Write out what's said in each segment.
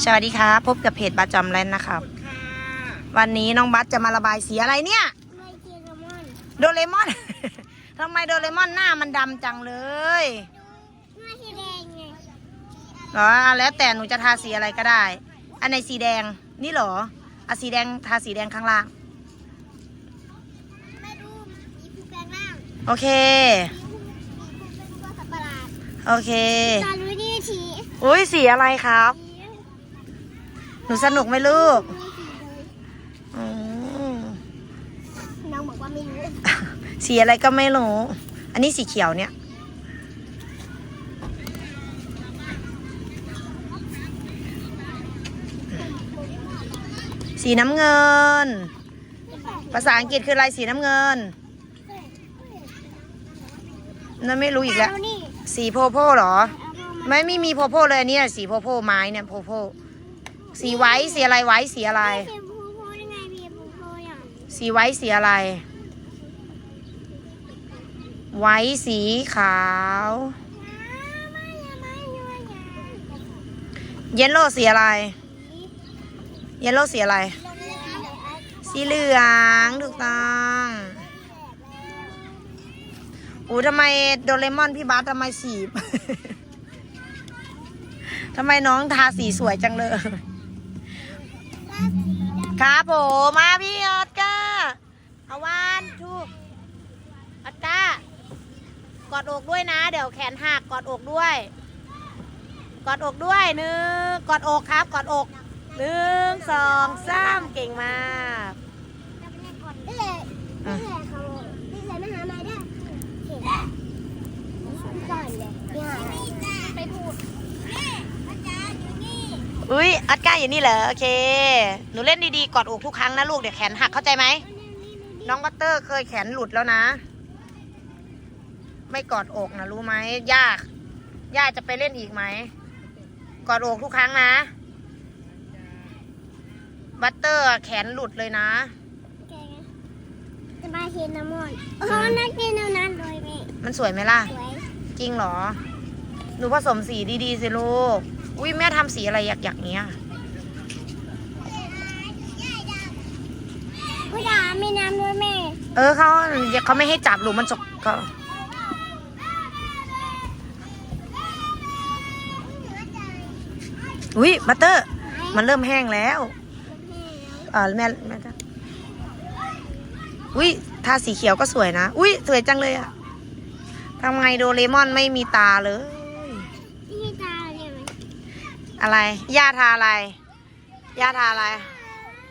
สวัสดีครับพบกับเพจบัตจอมแลนนะครับ วันนี้น้องบัตจะมาระบายสีอะไรเนี่ยไม่เจอมอนโดเรมอน ทำไมโดเรมอนหน้ามันดำจังเลยไม่ใช่แดงไงเหรอแล้วแต่หนูจะทาสีอะไรก็ได้ อันไหนสีแดงนี่เหรออะสีแดงทาสีแดงข้างล่างไม่ดูมีผู้แปลงร่างโอเคมีผู้มีผู้เป็นตัวสัตว์ประหลาดโอเคตอนรู้ดีทีอุ้ยสีอะไรครับห นูสนุกไหมลูกอืมน้องบอกว่าไม่รู้สีอะไรก็ไม่รู้ อันนี้สีเขียวเนี่ย สีน้ำเงิน ภาษาอังกฤษคืออะไรสีน้ำเงินนั่นไม่รู้อีกแล้วเอานี่สีโพโพเหรอเอามาไม่ไม่มีโพโพเลยอันนี้สีโพโพไม้เนี่ยโพโพ สีไว้สีอะไรไว้สีอะไรเพียงพูพูได้ไงพีพูพูอย่างสีไว้สีอะไร ไว้สีขาว ไม่ย่าไม่ย่าอย่าเยลโล่สีอะไร เยลโล่สีอะไร สีเหลืองถูกต้องอู้ทำไมโดเรมอนพี่บาสทำไมสีบ ทำไมน้องทาสีสวยจังเลย ครับผมมาพี่ออสการ์เอาวันทูออสการ์กอดอกด้วยนะ เดี๋ยวแขนหักกอดอกด้วย กอดอกด้วยหนึ่งกอดอกครับ กอดอกหนึ่งสองสามเก่งมาก นี่แหละนี่แหละเขานี่แหละมาหาไม้ได้เห็นก่อนเลยเนี่ยไปพูดอาจารย์อยู่นี่ อุ้ยออสการ์อยู่นี่เหรอโอเค หนูเล่นดีๆกอดอกทุกครั้งนะลูกเดี๋ยวแขนหักเข้าใจไหมน้องบัตเตอร์เคยแขนหลุดแล้วนะ ไม่กอดอกนะรู้ไหมยากยากจะไปเล่นอีกไหมกอดอกทุกครั้งนะบัตเตอร์แขนหลุดเลยนะแกจะมาเทนน้ำมันโอ้นักเทนน้ำนั้นโดยแม่มันสวยไหมล่ะ สวย จริงเหรอ หนูผสมสีดีๆสิลูก อุ้ยแม่ทำสีอะไรอยากๆเนี้ยผู้ด่าไม่น้ำด้วยแม่ เออเขาเขาไม่ให้จับลูกมันจกก็อุ้ยบัตเตอร์ มันเริ่มแห้งแล้วเออแม่แม่จะอุ้ยทาสีเขียวก็สวยนะ อุ้ยสวยจังเลยอะทำไงโดเรมอนไม่มีตาเลย นี่ตาเนี่ยไหม อะไรย่าทาอะไรย่าทาอะไร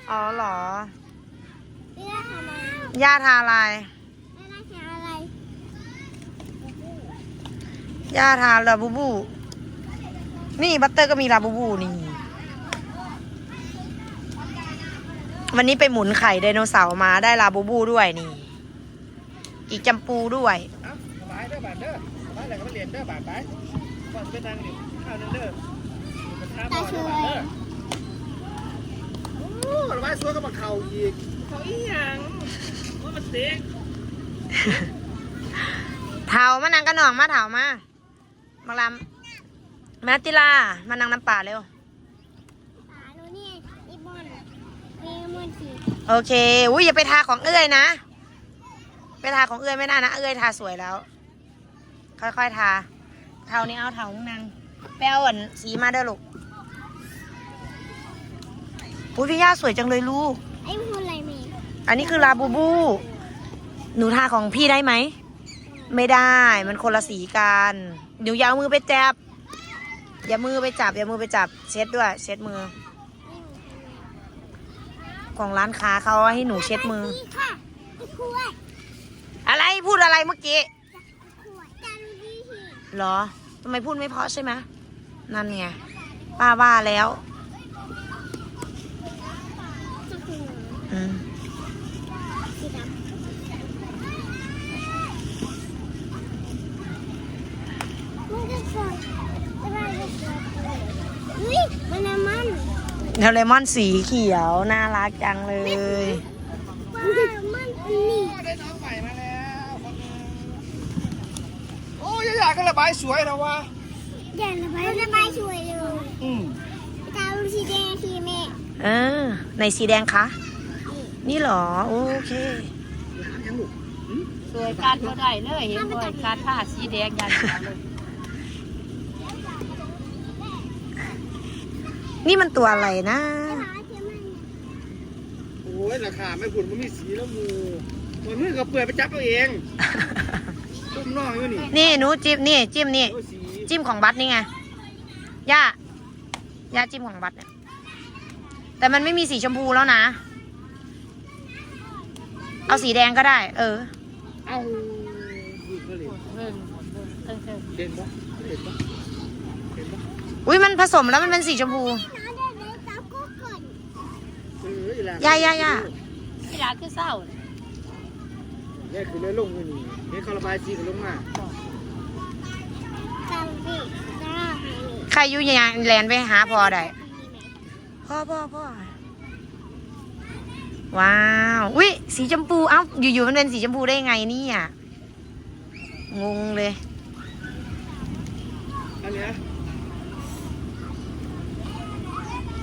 อ๋อเหรอย่าทาอะไรย่าทาลาบูบู นี่บัตเตอร์ก็มีลาบูบูนี่ วันนี้ไปหมุนไข่ไดโนเสาร์มาได้ลาบูบูด้วยนี่ อีกจำปูด้วยเอ้าบายเด้อบาทเด้อบายอะไรก็ไมาเรียนเด้อบาทไปก่อนจะไปทางนี่ข้าวนึงเด้อ มันท้าบอลเด้อบาทเด้อโอ้สบายสวยก็มาเข่าอีกเข่าอีหยังว่ามันเต็กเถามานังกระหน่องมาเถามามาลำมาติลามานังน้ำป่าเร็วตาโน่นนี่อีบอนมีมอนสีโอเคอุ้ยอย่าไปทาของเอื้อยนะไปทาของเอื้อยไม่ได้นะเอื้อยทาสวยแล้ว ค่อยๆทาเทานี้เอาเทามึงนางแปลอ่อนสีมาเด้อลูก อุ้ยพี่ย่าสวยจังเลยลูก ไอ้พูดอะไรแม่อันนี้คือลาบูบู หนูทาของพี่ได้ไหม ไม่ได้ มันคนละสีกัน หนูอยาวมือไปจับ อย่ามือไปจับ อย่ามือไปจับ เช็ดด้วย เช็ดมือ ของร้านค้าเขาให้หนูเช็ดมือ นี่ค่ะไอ้ขวดอะไรพูดอะไรเมื่อกี้ขวดจานดีทีเหรอ ทำไมพูดไม่เพราะใช่ไหมนั่นไง ป้าว่าแล้ว จะคือ อืมสีดำมันจะสวยจะได้จะสวยเฮ้ยมันน้ำมันเทเลมอนสีเขียว น่ารักจังเลย ว้าวมันนี่ ได้น้องใหม่มาแล้วคนหนึงโอ้ยอยากก็ระบายสวยนะวะอย่าระบายระบายช่วยเลยอืม ตาลูกทีเออในสีแดงคะ นี่เหรอ โอเคยังลูกสวยการก็ได้เลยเห็นบ่อยการผ้าสีแดงยันเดียวเลยนี่มันตัวอะไรนะ โอ้ยราคาไม่ผุนมันมีสีแล้วมูมันมือกับเปลือยไปจับเอาเองต้มน่องอยู่นี่ นี่หนูจิ้มนี่จิ้มนี่โอ้ยสีจิ้มของบัตนี่ไง ย่า ย่าจิ้มของบัตเนี่ยแต่มันไม่มีสีชมพูแล้วนะ เอาสีแดงก็ได้ เออ เอ้าดูเขาเล่นเบิ่งเบิ่งเบิ่งเบิ่งเล่นปะเล่นปะเล่นปะอุ้ยมันผสมแล้วมันเป็นสีชมพูเอออีหลย่าย่าย่าที่ร้านคือเศร้าน่ะเนี่ยคือเลื่อนลงอยู่นี่นี่เขาระบายสีกันลงมาใครอยู่ยังแลนไปหาพอได้พ่อพ่อพ่อว้าว อุ้ย สีชมพู เอ้า อยู่ๆ มันเป็นสีชมพูได้ไงเนี่ยงงเลย อันเนี้ย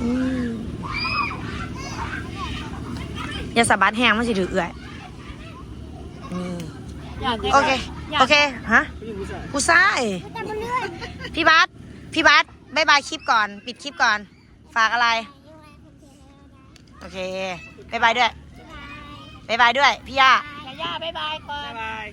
อืมอย่าสะบัดแห้งมันสิถือเอื่อยนี่ อยากได้โอเคอยากโอเค ฮะ ผู้หญิงผู้ชายกูซ้ายพี่บัสพี่บัสบายบายคลิปก่อน ปิดคลิปก่อน ฝากอะไร โอเคบายบายด้วย บายบายด้วย พี่ย่าย่าย่าบ๊ายบายก่อน บ๊ายบาย